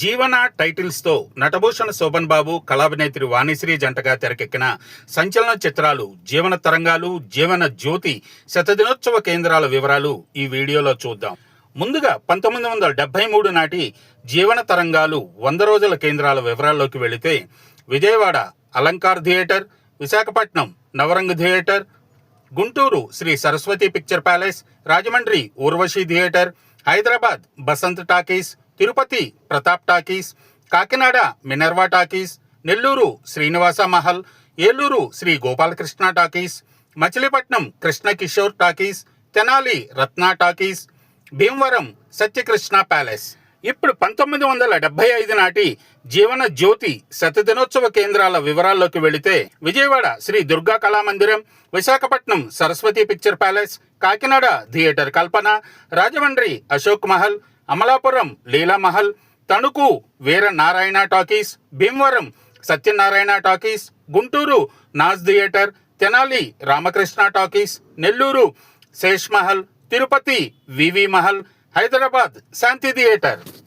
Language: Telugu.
జీవన టైటిల్స్తో నటభూషణ శోభన్ బాబు కళాభినేత్రి వాణిశ్రీ జంటగా తెరకెక్కిన సంచలన చిత్రాలు జీవన తరంగాలు జీవన జ్యోతి శతదినోత్సవ కేంద్రాల వివరాలు ఈ వీడియోలో చూద్దాం. ముందుగా పంతొమ్మిది వందల డెబ్బై మూడు నాటి జీవన తరంగాలు వంద రోజుల కేంద్రాల వివరాల్లోకి వెళితే Vijayawada Alankar theatre Visakhapatnam Navrang theatre Guntur Sri Saraswati picture palace Rajahmundry Urvashi theatre Hyderabad Basant talkies Tirupati Pratap talkies Kakinada Minerva talkies Nellore Srinivasa Mahal Eluru Sri Gopalakrishna talkies Machilipatnam Krishna Kishore talkies Tenali Ratna talkies Bhimavaram Satyakrishna palace. ఇప్పుడు పంతొమ్మిది వందల డెబ్బై ఐదు నాటి జీవన జ్యోతి శతదినోత్సవ కేంద్రాల వివరాల్లోకి వెళితే Vijayawada Sri Durga Kalamandiram Visakhapatnam Saraswati picture palace Kakinada theatre Kalpana Rajahmundry Ashok Mahal Amalapuram Leela Mahal Tanuku Veera Narayana talkies Bhimavaram Satyanarayana talkies Guntur Naaz theatre Tenali Ramakrishna talkies Nellore Sesh Mahal Tirupati VV Mahal Hyderabad Shanti theatre.